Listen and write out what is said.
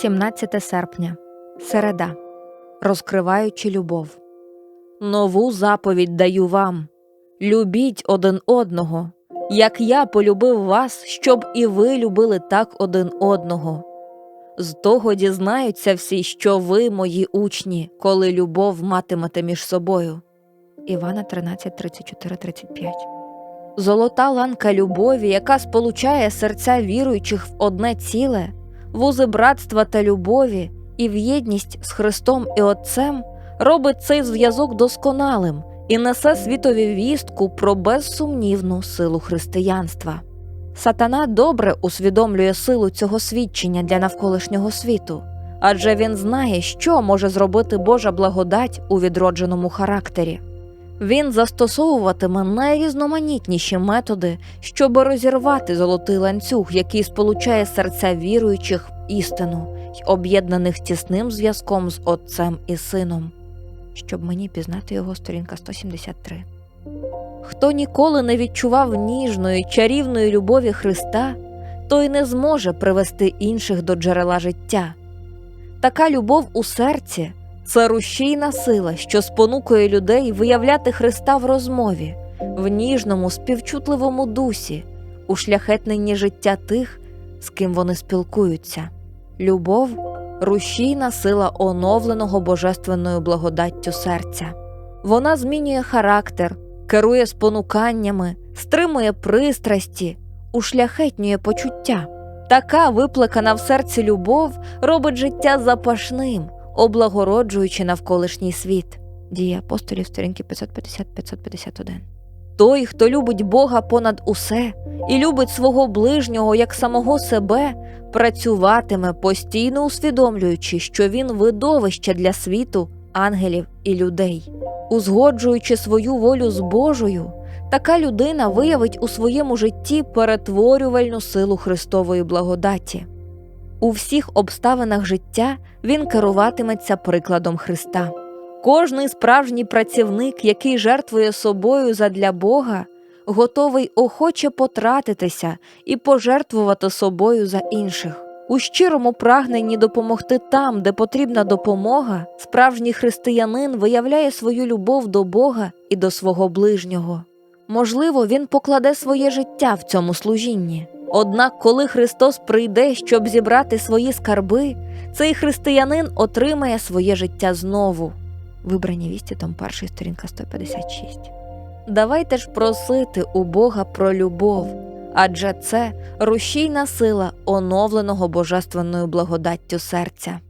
17 серпня. Середа. Розкриваючи любов. Нову заповідь даю вам. Любіть один одного, як я полюбив вас, щоб і ви любили так один одного. З того дізнаються всі, що ви, мої учні, коли любов матимете між собою. Івана 13, 34, 35 Золота ланка любові, яка сполучає серця віруючих в одне ціле, вузи братства та любові і в єдність з Христом і Отцем робить цей зв'язок досконалим і несе світові вістку про безсумнівну силу християнства. Сатана добре усвідомлює силу цього свідчення для навколишнього світу, адже він знає, що може зробити Божа благодать у відродженому характері. Він застосовуватиме найрізноманітніші методи, щоб розірвати золотий ланцюг, який сполучає серця віруючих в істину й об'єднаних тісним зв'язком з Отцем і Сином. Щоб мені пізнати його сторінка 173. Хто ніколи не відчував ніжної, чарівної любові Христа, той не зможе привести інших до джерела життя. Така любов у серці це рушійна сила, що спонукує людей виявляти Христа в розмові, в ніжному, співчутливому дусі, у шляхетненні життя тих, з ким вони спілкуються. Любов рушійна сила оновленого божественною благодаттю серця. Вона змінює характер, керує спонуканнями, стримує пристрасті, ушляхетнює почуття. Така виплекана в серці любов робить життя запашним, облагороджуючи навколишній світ. Дія апостолів сторінки 550-551. Той, хто любить Бога понад усе і любить свого ближнього як самого себе, працюватиме, постійно усвідомлюючи, що він видовище для світу, ангелів і людей. Узгоджуючи свою волю з Божою, така людина виявить у своєму житті перетворювальну силу Христової благодаті. У всіх обставинах життя він керуватиметься прикладом Христа. Кожний справжній працівник, який жертвує собою задля Бога, готовий охоче потратитися і пожертвувати собою за інших. У щирому прагненні допомогти там, де потрібна допомога, справжній християнин виявляє свою любов до Бога і до свого ближнього. Можливо, він покладе своє життя в цьому служінні. Однак, коли Христос прийде, щоб зібрати свої скарби, цей християнин отримає своє життя знову. Вибрані вісті, том 1, сторінка 156. Давайте ж просити у Бога про любов, адже це рушійна сила оновленого божественною благодаттю серця.